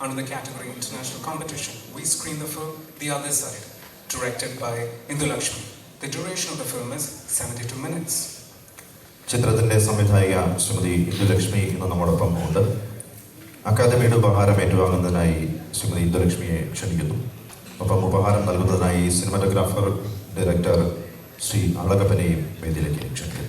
under the category International Competition. We screen the film The Other Side, directed by Indu Lakshmi. The duration of the film is 72 minutes. ചിത്രത്തിന്റെ സംവിധായിക ശ്രീമതി ഇന്ദുലക്ഷ്മി ഇന്ന് നമ്മോടൊപ്പം ഉണ്ട് അക്കാദമിയുടെ ഉപഹാരം ഏറ്റുവാങ്ങുന്നതിനായി ശ്രീമതി ഇന്ദുലക്ഷ്മിയെ ക്ഷണിക്കുന്നു ഒപ്പം ഉപഹാരം നൽകുന്നതിനായി സിനിമാറ്റോഗ്രാഫർ ഡയറക്ടർ ശ്രീ അളകപ്പനെയും വേദിയിലേക്ക് ക്ഷണിക്കുന്നു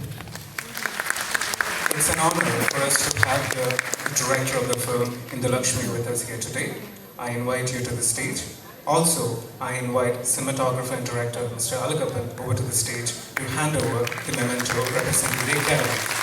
an honor for us to have the director of the film Indu Lakshmi with us here today. I invite you to the stage. Also, I invite cinematographer and director Mr. Alagapan over to the stage to hand over the memento representing the Academy.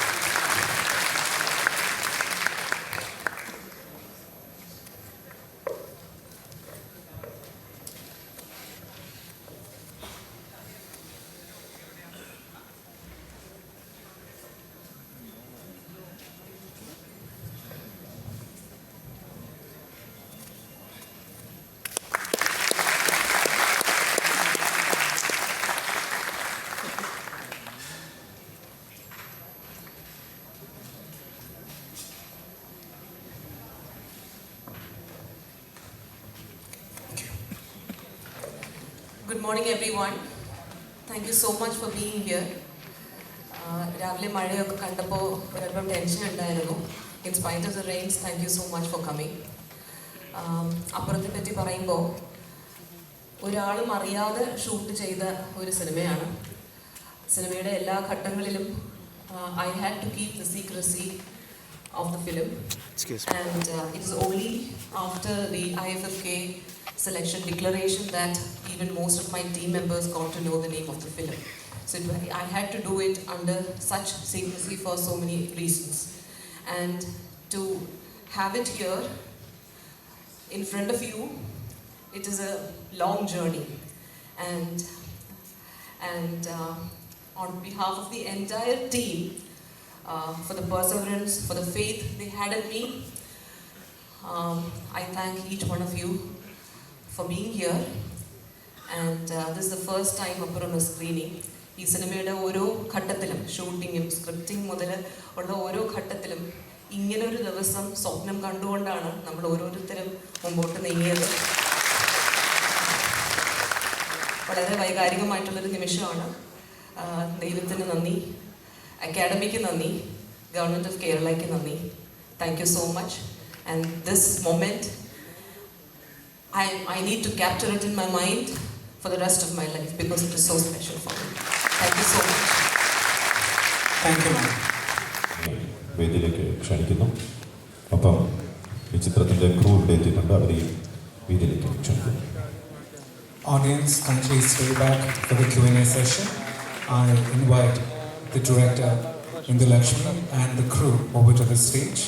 Good morning, one thank you so much for being here രാവിലെ മഴയൊക്കെ കണ്ടപ്പോൾ ഒരല്പം tension ഉണ്ടായിരുന്നു. In spite of the rains thank you so much for coming അപ്പുറത്തെ പറ്റി പറയുമ്പോൾ ഒരാളും അറിയാതെ ഷൂട്ട് ചെയ്ത ഒരു സിനിമയാണ്. സിനിമയുടെ എല്ലാ ഘട്ടങ്ങളിലും I had to keep the secrecy of the film it's only after the I F F IFFK selection declaration that even most of my team members got to know the name of the film. So it, I had to do it under such secrecy for so many reasons. And to have it here in front of you, it is a long journey. And, and uh, on behalf of the entire team, uh, for the perseverance, for the faith they had in me. Um, I thank each one of you here. And uh, this is the first time അപ്പുറം screening ഈ സിനിമയുടെ ഓരോ ഘട്ടത്തിലും ഷൂട്ടിങ്ങും scripting മുതൽ ഉള്ള ഓരോ ഘട്ടത്തിലും ഇങ്ങനൊരു ദിവസം സ്വപ്നം കണ്ടുകൊണ്ടാണ് നമ്മൾ ഓരോരുത്തരും മുമ്പോട്ട് നീങ്ങിയത്. വളരെ വൈകാരികമായിട്ടുള്ളൊരു നിമിഷമാണ്. ദൈവത്തിന് നന്ദി. അക്കാഡമിക്ക് നന്ദി. ഗവൺമെന്റ് ഓഫ് കേരളയ്ക്ക് നന്ദി. Thank you so much and this moment I I need to capture it in my mind for the rest of my life because it is so special for me thank you so much Thank you, ma'am. വേദിയിലേക്ക് ക്ഷണിക്കുന്നു ഒപ്പം ഈ ചിത്രത്തിന്റെ crew ഇവിടെ എത്തിയിട്ടുണ്ട് അവരെയും വേദിയിലേക്ക് ക്ഷണിക്കുന്നു Audience, kindly stay back for the Q&A session. I invite the director, Indu Lakshmi, and the crew over to the stage.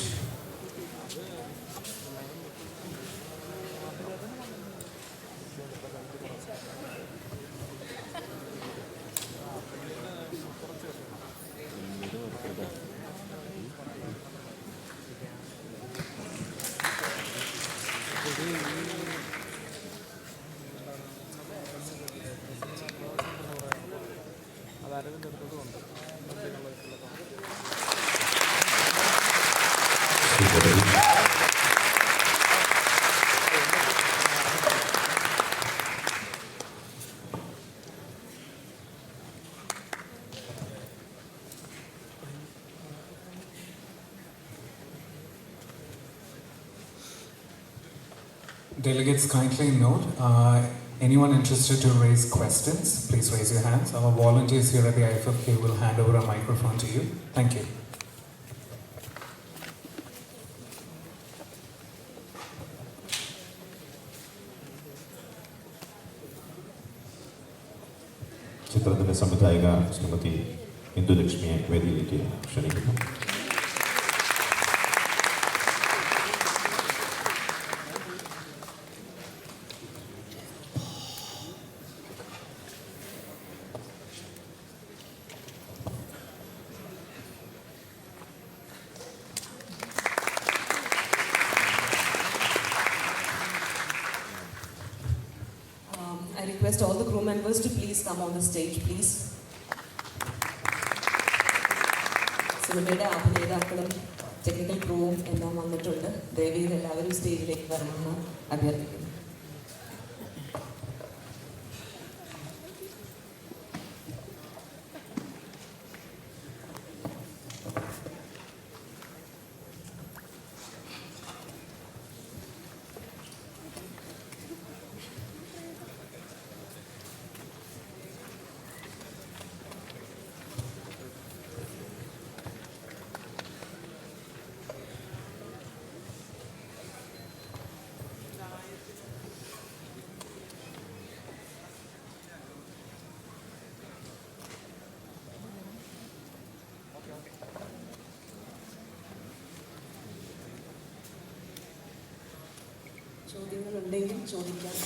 Delegates, kindly note, uh, anyone interested to raise questions, please raise your hands. Our volunteers here at the IFFK will hand over a microphone to you. Thank you. ചിത്രത്തിന്റെ സംവിധായിക ശ്രീമതി ഇന്ദുലക്ഷ്മിയെ വേദിയിലേക്ക് ക്ഷണിക്കുന്നു members to please come on the stage, please. സിനിമയുടെ അഭിനേതാക്കളും technical ക്രൂവും എല്ലാം വന്നിട്ടുണ്ട് ദയവീത് എല്ലാവരും സ്റ്റേജിലേക്ക് വരണമെന്ന് അഭ്യർത്ഥിക്കുന്നു ചോദ്യങ്ങളുണ്ടെങ്കിൽ ചോദിക്കാം.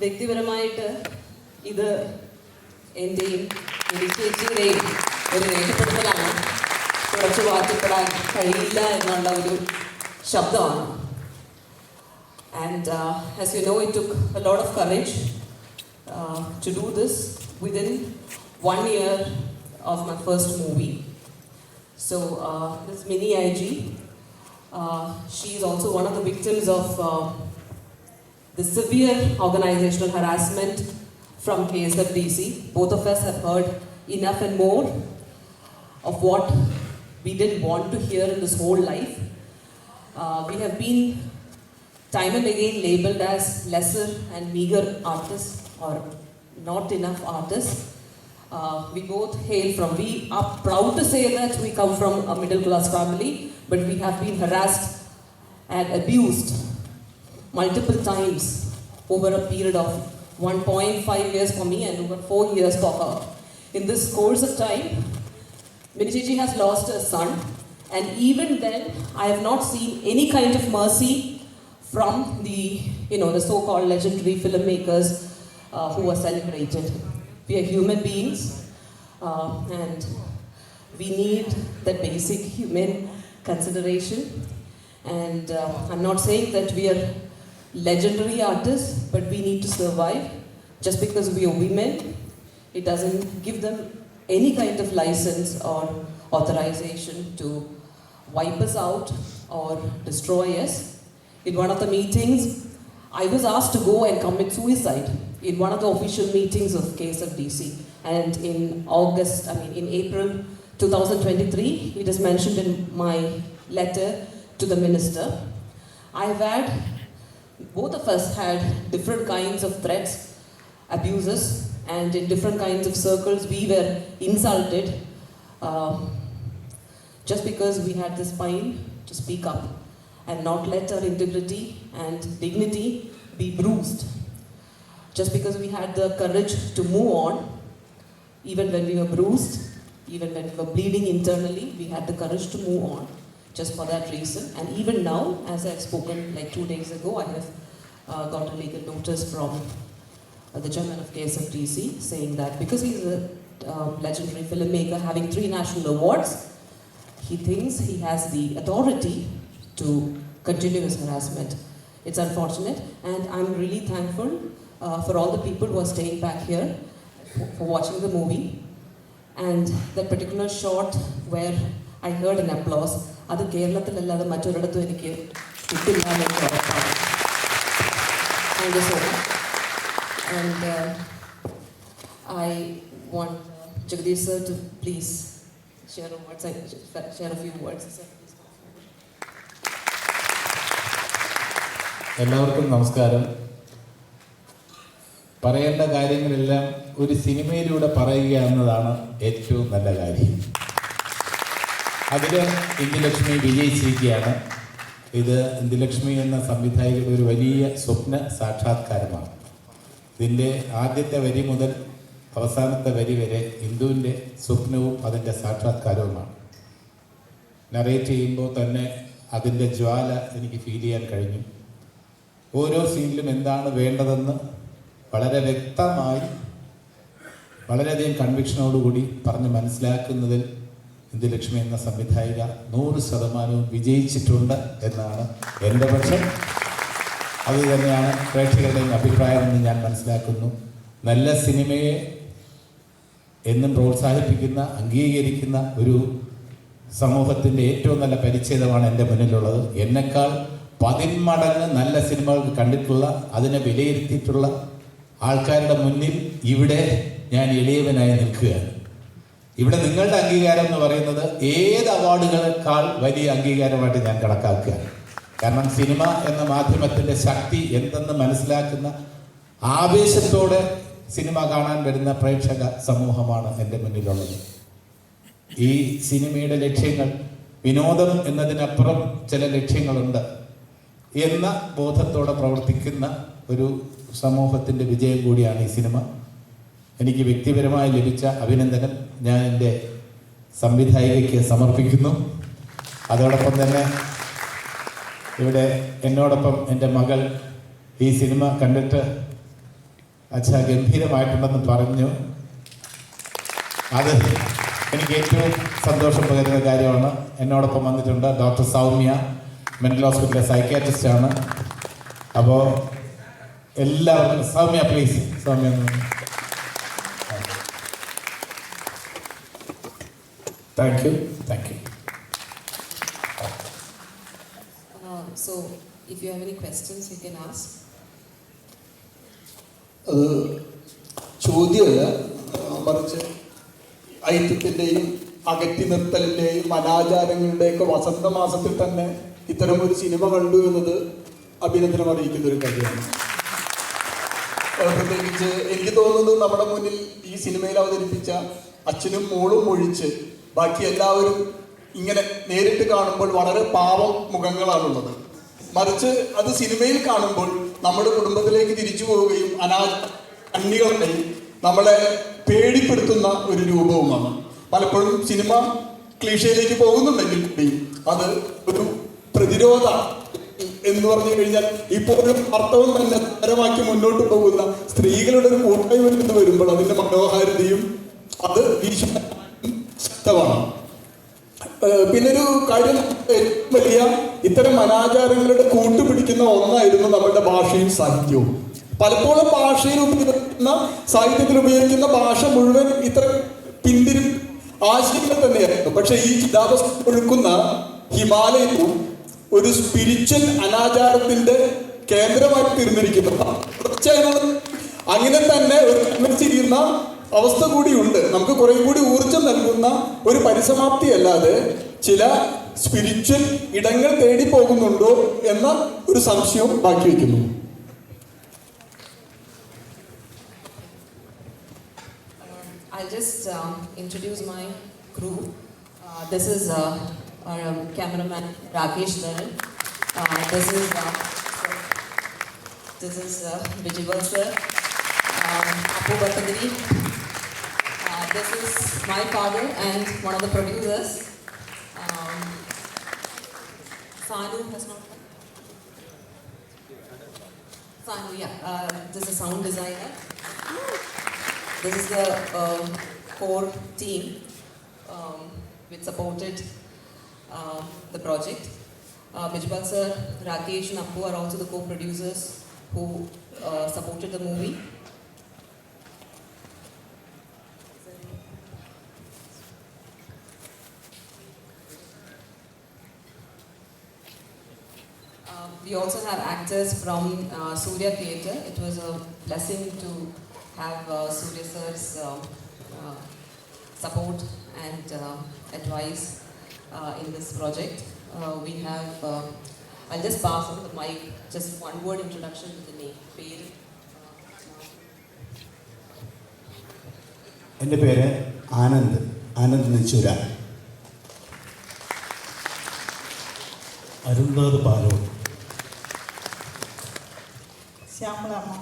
വ്യക്തിപരമായിട്ട് ഇത് എന്റെയും എന്റെ ചേച്ചിയുടെയും ഒരു രേഖപ്പെടുത്തലാണ്. കുറച്ച് വാഴ്ത്തപ്പെടാൻ കഴിയില്ല എന്നുള്ള ഒരു ശബ്ദമാണ്. And as you know it took a lot of courage to do this within one year of my first movie So uh, this Mini IG, uh, she is also one of the victims of uh, the severe organizational harassment from KSFDC. Both of us have heard enough and more of what we didn't want to hear in this whole life. Uh, we have been time and again labeled as lesser and meager artists or not enough artists. Uh, we both hail from, we are proud to say that we come from a middle class family, but we have been harassed and abused multiple times over a period of 1.5 years for me and over 4 years for her. In this course of time, Minichichi has lost a son, and even then, I have not seen any kind of mercy from the, you know, the so-called legendary filmmakers uh, who are celebrated. We are human beings, uh, and we need that basic human consideration. And uh, I'm not saying that we are legendary artists, but we need to survive. Just because we are women, it doesn't give them any kind of license or authorization to wipe us out or destroy us. In one of the meetings, I was asked to go and commit suicide in one of the official meetings of KSFDC. And in August, I mean, in April 2023, it is mentioned in my letter to the minister. I've had, both of us had different kinds of threats, abuses, and in different kinds of circles, we were insulted um, just because we had the spine to speak up and not let our integrity and dignity be bruised. Just because we had the courage to move on, even when we were bruised, even when we were bleeding internally, we had the courage to move on just for that reason. And even now, as I've spoken like two days ago, I have uh, got a legal notice from uh, the chairman of KSFDC saying that because he's a uh, legendary filmmaker having three national awards, he thinks he has the authority to continue his harassment. It's unfortunate, and I'm really thankful uh, for all the people who are staying back here for, for watching the movie. And that particular shot where I heard an applause, അത് കേരളത്തിലല്ലാതെ മറ്റൊരിടത്തും എനിക്ക് കിട്ടില്ല എന്ന് ഉറപ്പാണ് thank you so much and I want Jagdish sir to please share a words, share a few words. Sir, please come forward. എല്ലാവർക്കും നമസ്കാരം പറയേണ്ട കാര്യങ്ങളെല്ലാം ഒരു സിനിമയിലൂടെ പറയുക എന്നതാണ് ഏറ്റവും നല്ല കാര്യം. അതിൽ ഇന്ദുലക്ഷ്മി വിജയിച്ചിരിക്കുകയാണ്. ഇത് ഇന്ദുലക്ഷ്മി എന്ന സംവിധായകൻ ഒരു വലിയ സ്വപ്ന സാക്ഷാത്കാരമാണ്. ഇതിന്റെ ആദ്യത്തെ വരി മുതൽ അവസാനത്തെ വരി വരെ ഇന്ദുവിന്റെ സ്വപ്നവും അതിന്റെ സാക്ഷാത്കാരവുമാണ്. നറേറ്റ് ചെയ്യുമ്പോൾ തന്നെ അതിന്റെ ജ്വാല എനിക്ക് ഫീൽ ചെയ്യാൻ കഴിഞ്ഞു. ഓരോ സീനിലും എന്താണ് വേണ്ടതെന്ന് വളരെ വ്യക്തമായി വളരെയധികം കൺവിക്ഷനോടുകൂടി പറഞ്ഞ് മനസ്സിലാക്കുന്നതിൽ ഇന്ദുലക്ഷ്മി എന്ന സംവിധായിക നൂറ് ശതമാനവും വിജയിച്ചിട്ടുണ്ട് എന്നാണ് എന്റെ പക്ഷം. അത് തന്നെയാണ് പ്രേക്ഷകരുടെയും അഭിപ്രായമെന്ന് ഞാൻ മനസ്സിലാക്കുന്നു. നല്ല സിനിമയെ എന്നും പ്രോത്സാഹിപ്പിക്കുന്ന അംഗീകരിക്കുന്ന ഒരു സമൂഹത്തിന്റെ ഏറ്റവും നല്ല പരിച്ഛേദമാണ് എന്റെ മുന്നിലുള്ളത്. എന്നെക്കാൾ പതിന്മടങ്ങ് നല്ല സിനിമകൾ കണ്ടിട്ടുള്ള അതിനെ വിലയിരുത്തിയിട്ടുള്ള ആൾക്കാരുടെ മുന്നിൽ ഇവിടെ ഞാൻ എളിയവനായി നിൽക്കുകയാണ്. ഇവിടെ നിങ്ങളുടെ അംഗീകാരം എന്ന് പറയുന്നത് ഏത് അവാർഡുകളെക്കാൾ വലിയ അംഗീകാരമായിട്ട് ഞാൻ കണക്കാക്കുകയാണ്. കാരണം സിനിമ എന്ന മാധ്യമത്തിന്റെ ശക്തി എന്തെന്ന് മനസ്സിലാക്കുന്ന ആവേശത്തോടെ സിനിമ കാണാൻ വരുന്ന പ്രേക്ഷക സമൂഹമാണ് എന്റെ മുന്നിലുള്ളത്. ഈ സിനിമയുടെ ലക്ഷ്യങ്ങൾ വിനോദം എന്നതിനപ്പുറം ചില ലക്ഷ്യങ്ങളുണ്ട് എന്ന ബോധത്തോടെ പ്രവർത്തിക്കുന്ന ഒരു സമൂഹത്തിന്റെ വിജയം കൂടിയാണ് ഈ സിനിമ. എനിക്ക് വ്യക്തിപരമായി ലഭിച്ച അഭിനന്ദനം ഞാൻ എന്റെ സംവിധായികയ്ക്ക് സമർപ്പിക്കുന്നു. അതോടൊപ്പം തന്നെ ഇവിടെ എന്നോടൊപ്പം എന്റെ മകൾ ഈ സിനിമ കണ്ടിട്ട് അച്ഛ ഗംഭീരമായിട്ടുണ്ടെന്ന് പറഞ്ഞു. അത് എനിക്ക് ഏറ്റവും സന്തോഷം പകരുന്ന കാര്യമാണ്. എന്നോടൊപ്പം വന്നിട്ടുണ്ട് ഡോക്ടർ സൗമ്യ മെന്റൽ ഹോസ്പിറ്റലിലെ സൈക്കാട്രിസ്റ്റാണ് അപ്പോൾ എല്ലാവർക്കും Soumya please Soumya thank you thank you so if you have any questions you you ask ask. അത് ചോദ്യമല്ല. മറിച്ച് ഐക്യത്തിന്റെയും അകറ്റി നിർത്തലിന്റെയും അനാചാരങ്ങളുടെയൊക്കെ വസന്തമാസത്തിൽ തന്നെ ഇത്തരം ഒരു സിനിമ കണ്ടു എന്നത് അഭിനന്ദനം അറിയിക്കുന്ന ഒരു കാര്യമാണ്. പ്രത്യേകിച്ച് എനിക്ക് തോന്നുന്നത് നമ്മുടെ മുന്നിൽ ഈ സിനിമയിൽ അവതരിപ്പിച്ച അച്ഛനും മോളും ഒഴിച്ച് ബാക്കി എല്ലാവരും ഇങ്ങനെ നേരിട്ട് കാണുമ്പോൾ വളരെ പാവം മുഖങ്ങളാണുള്ളത്. മറിച്ച് അത് സിനിമയിൽ കാണുമ്പോൾ നമ്മുടെ കുടുംബത്തിലേക്ക് തിരിച്ചു പോവുകയും അനാ അന്യകളെയും നമ്മളെ പേടിപ്പെടുത്തുന്ന ഒരു രൂപവുമാണ്. പലപ്പോഴും സിനിമ ക്ലീഷയിലേക്ക് പോകുന്നുണ്ടെങ്കിൽ കൂടി അത് ഒരു പ്രതിരോധ എന്ന് പറഞ്ഞു കഴിഞ്ഞാൽ ഇപ്പോഴും അർത്ഥവും തന്നെ തരമാക്കി മുന്നോട്ട് പോകുന്ന സ്ത്രീകളുടെ ഒരു കൂട്ടായ്മ എന്ന് വരുമ്പോൾ അതിന്റെ മനോഹാരിതയും അത് ശക്തമാണ്. പിന്നൊരു കാര്യം വലിയ ഇത്തരം അനാചാരങ്ങളുടെ കൂട്ടുപിടിക്കുന്ന ഒന്നായിരുന്നു നമ്മുടെ ഭാഷയും സാഹിത്യവും. പലപ്പോഴും ഭാഷയിൽ ഉപയോഗിക്കുന്ന സാഹിത്യത്തിൽ ഉപയോഗിക്കുന്ന ഭാഷ മുഴുവൻ ഇത്ര പിന്തിരി ആശയങ്ങൾ തന്നെയായിരുന്നു. പക്ഷെ ഈ ചിതാവസ്ഥ ഒഴുക്കുന്ന ഹിമാലയവും ഒരു സ്പിരിച്വൽ അനാചാരത്തിന്റെ കേന്ദ്രമായി തീർന്നിരിക്കുന്നതാണ് തീർച്ചയായും അങ്ങനെ തന്നെ ഒരു കൺവെൻസിരിക്കുന്ന അവസ്ഥ കൂടിയുണ്ട്. നമുക്ക് കുറെ കൂടി ഊർജം നൽകുന്ന ഒരു പരിസമാപ്തി അല്ലാതെ ചില സ്പിരിച്വൽ ഇടങ്ങൾ തേടി പോകുന്നുണ്ടോ എന്ന ഒരു സംശയവും ബാക്കി വയ്ക്കുന്നു. I'll just um, introduce my crew. Uh, this is uh, our um, cameraman Rakesh Dharan. Uh, this is uh, this is uh, sir, um, Apu Bhattagiri. Uh, this is my father and one of the producers. Um, Sanu has not. Sanu, yeah. Uh, this is sound designer. This is the um, core team um, which supported um, the project. Uh, Bijbal sir, Rakesh and Appu are also the co-producers who uh, supported the movie. Um, we also have actors from uh, Surya Theatre. It was a blessing to have uh, Surya sir's um, uh, support and uh, advice uh, in this project. Uh, we have, uh, I'll just pass on the mic, just one word introduction to the name. പേര്, എന്റെ പേര് ആനന്ദ് ആനന്ദ് നെച്ചൂര അരുൺനാഥ് ബാലു ശ്യാമളമ്മ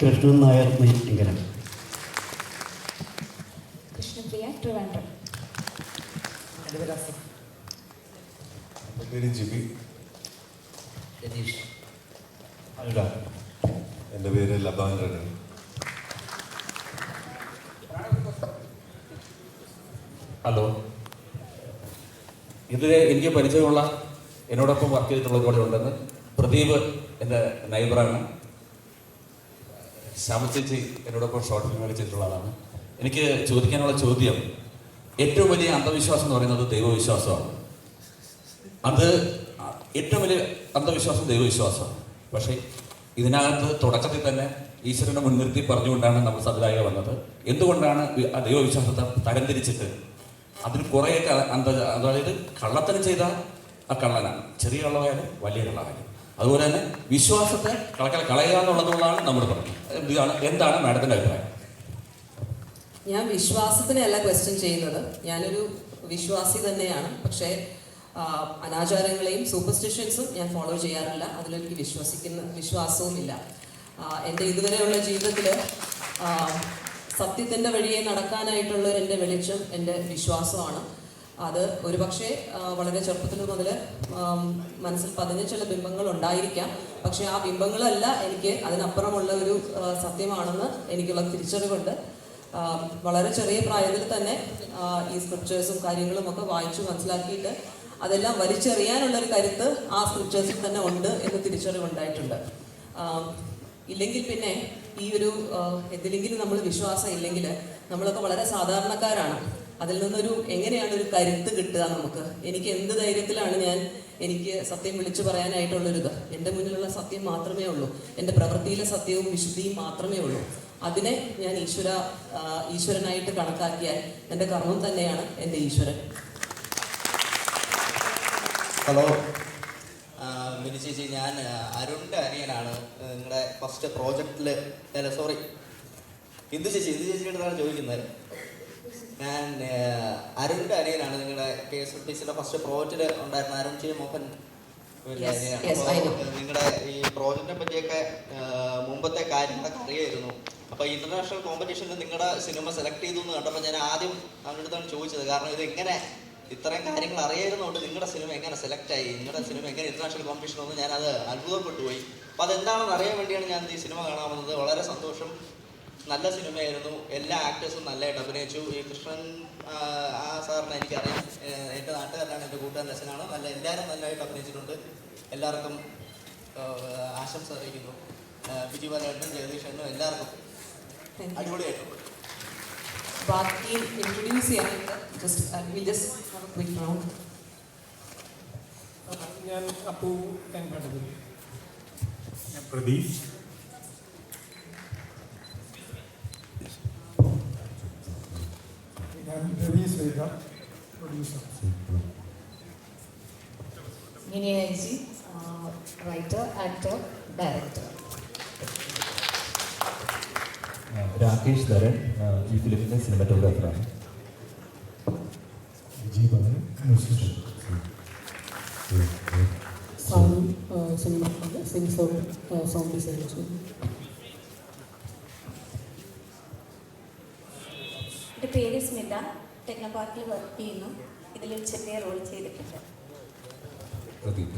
കൃഷ്ണൻ നായർ നെയ്റ്റിങ്കരം ട്രിവാൻഡ്രം പേര് GB. എന്റെ പേര് Laban റണി hello. ഇത് എനിക്ക് പരിചയമുള്ള എന്നോടൊപ്പം വർക്ക് ചെയ്തിട്ടുള്ള ഒരുപാട് ഉണ്ടെന്ന് പ്രദീപ് എന്റെ നൈബറാണ് ശ്യാമ ചേച്ചി എന്നോടൊപ്പം ഷോർട്ട് ഫിലിം ചെയ്തിട്ടുള്ള ആളാണ്. എനിക്ക് ചോദിക്കാനുള്ള ചോദ്യം. ഏറ്റവും വലിയ അന്ധവിശ്വാസം എന്ന് പറയുന്നത് ദൈവവിശ്വാസമാണ്. അത് ഏറ്റവും വലിയ അന്ധവിശ്വാസം ദൈവവിശ്വാസമാണ്. പക്ഷേ ഇതിനകത്ത് തുടക്കത്തിൽ തന്നെ ഈശ്വരനെ മുൻനിർത്തി പറഞ്ഞുകൊണ്ടാണ് നമ്മൾ സദരായ വന്നത്. എന്തുകൊണ്ടാണ് ആ ദൈവവിശ്വാസത്തെ തരംതിരിച്ചിട്ട്? അതിന് കുറേയൊക്കെ അന്ധ അതായത് കള്ളത്തിന് ചെയ്ത ആ കള്ളനാണ്. ചെറിയ കള്ളവായാലും വലിയ കള്ളവായാലും അതുപോലെ തന്നെ വിശ്വാസത്തെ കളക്കൽ കളയുക എന്നുള്ളതുകൊണ്ടാണ് നമ്മൾ പറഞ്ഞത്. എന്താണ് എന്താണ് മാഡത്തിന്റെ അഭിപ്രായം? ഞാൻ വിശ്വാസത്തിനെയല്ല ക്വസ്റ്റ്യൻ ചെയ്യുന്നത്. ഞാനൊരു വിശ്വാസി തന്നെയാണ്. പക്ഷേ അനാചാരങ്ങളെയും സൂപ്പർസ്റ്റിഷ്യൻസും ഞാൻ ഫോളോ ചെയ്യാറില്ല. അതിലെനിക്ക് വിശ്വസിക്കുന്ന വിശ്വാസവുമില്ല. എന്റെ ഇതുവരെയുള്ള ജീവിതത്തിൽ സത്യത്തിന്റെ വഴിയെ നടക്കാനായിട്ടുള്ള എന്റെ വെളിച്ചം എന്റെ വിശ്വാസമാണ്. അത് ഒരുപക്ഷെ വളരെ ചെറുപ്പത്തിൽ മുതൽ മനസ്സിൽ പതിഞ്ഞ ചില ബിംബങ്ങൾ ഉണ്ടായിരിക്കാം. പക്ഷേ ആ ബിംബങ്ങളല്ല എനിക്ക് അതിനപ്പുറമുള്ള ഒരു സത്യമാണെന്ന് എനിക്കുള്ള തിരിച്ചറിവുണ്ട്. വളരെ ചെറിയ പ്രായത്തിൽ തന്നെ ഈ സ്ക്രിപ്റ്റേഴ്സും കാര്യങ്ങളും ഒക്കെ വായിച്ചു മനസ്സിലാക്കിയിട്ട് അതെല്ലാം വലിച്ചെറിയാനുള്ള ഒരു കരുത്ത് ആ സ്ക്രിപ്റ്റേഴ്സിൽ തന്നെ ഉണ്ട് എന്ന് തിരിച്ചറിവുണ്ടായിട്ടുണ്ട്. ഇല്ലെങ്കിൽ പിന്നെ ഈ ഒരു എന്തിലെങ്കിലും നമ്മൾ വിശ്വാസം ഇല്ലെങ്കിൽ നമ്മളൊക്കെ വളരെ സാധാരണക്കാരാണ്. അതിൽ നിന്നൊരു എങ്ങനെയാണ് ഒരു കരുത്ത് കിട്ടുക നമുക്ക്? എനിക്ക് എന്ത് ധൈര്യത്തിലാണ് ഞാൻ എനിക്ക് സത്യം വിളിച്ചു പറയാനായിട്ടുള്ളൊരിത്? എന്റെ മുന്നിലുള്ള സത്യം മാത്രമേ ഉള്ളൂ. എന്റെ പ്രവൃത്തിയിലെ സത്യവും വിശുദ്ധിയും മാത്രമേ ഉള്ളൂ. അതിനെ ഞാൻ ഈശ്വര ഈശ്വരനായിട്ട് കണക്കാക്കിയാൽ എന്റെ കർമ്മം തന്നെയാണ് എന്റെ ഈശ്വരൻ. ഹലോ. മിനി ചേച്ചി ഞാൻ അരുണിന്റെ അരുണിന്റെ അനിയനാണ് നിങ്ങളുടെ ഫസ്റ്റ് പ്രോജക്റ്റിൽ അല്ല സോറി ഇന്ദു ചേച്ചി ഇന്ദു ചേച്ചിയുടെ അടുത്താണ് ചോദിക്കുന്നത്? ഞാൻ അരുണിന്റെ അരുണിന്റെ അനിയനാണ്. നിങ്ങളുടെ കെ എസ് എഫ് ടി സിയുടെ ഫസ്റ്റ് പ്രോജക്റ്റിൽ ഉണ്ടായിരുന്ന അരുൺ ജി മോഹൻ. നിങ്ങളുടെ ഈ പ്രോജക്റ്റിനെ പറ്റിയൊക്കെ മുമ്പത്തെ കാര്യങ്ങളൊക്കെ അറിയായിരുന്നു. അപ്പോൾ ഇന്റർനാഷണൽ കോമ്പറ്റീഷനിൽ നിങ്ങളുടെ സിനിമ സെലക്ട് ചെയ്തു എന്ന് കണ്ടപ്പോൾ ഞാൻ ആദ്യം അവരുടെ അടുത്താണ് ചോദിച്ചത്. കാരണം ഇത് എങ്ങനെ ഇത്രയും കാര്യങ്ങൾ അറിയായിരുന്നുകൊണ്ട് നിങ്ങളുടെ സിനിമ എങ്ങനെ സെലക്ട് ആയി? നിങ്ങളുടെ സിനിമ എങ്ങനെ ഇന്റർനാഷണൽ കോമ്പറ്റീഷൻ ഞാൻ ഞാനത് അത്ഭുതപ്പെട്ടു പോയി. അപ്പോൾ അതെന്താണെന്ന് അറിയാൻ വേണ്ടിയാണ് ഞാൻ ഈ സിനിമ കാണാൻ വന്നത് വളരെ സന്തോഷം. നല്ല സിനിമയായിരുന്നു എല്ലാ ആക്ടേഴ്സും നല്ലതായിട്ട് അഭിനയിച്ചു. ഈ കൃഷ്ണൻ ആ, സാറിനെ എനിക്കറിയാം. എന്റെ നാട്ടുകാരനാണ് എന്റെ കൂട്ടുകാരൻ അച്ഛനാണ് നല്ല എല്ലാവരും നല്ലതായിട്ട് അഭിനയിച്ചിട്ടുണ്ട്. എല്ലാവർക്കും ആശംസ അറിയിക്കുന്നു. ബിജു ബാലേട്ടനും ജഗദീഷനും എല്ലാവർക്കും. അടിപൊളിയായിട്ടുണ്ട് ബാക്കി ഇൻട്രൊഡ്യൂസ് ചെയ്യാനായിട്ട് just will just quick round ഞാൻ അപ്പു ഞാൻ കണ്ടത് ഞാൻ പ്രദീപ് ഞാൻ Ravi Sridhar producer mini IG writer actor director Rakesh Dharan ഈ ഫിലിമിൻ്റെ സിനിമാറ്റോഗ്രാഫറാണ് Vijay Bhavan sound cinema സിംസോ sound design എൻ്റെ പേര് സ്മിത ടെക്നോ പാർക്കിൽ വർക്ക് ചെയ്യുന്നു ഇതിൽ ചെറിയ റോൾ ചെയ്തിട്ടുണ്ട് പ്രദീപ്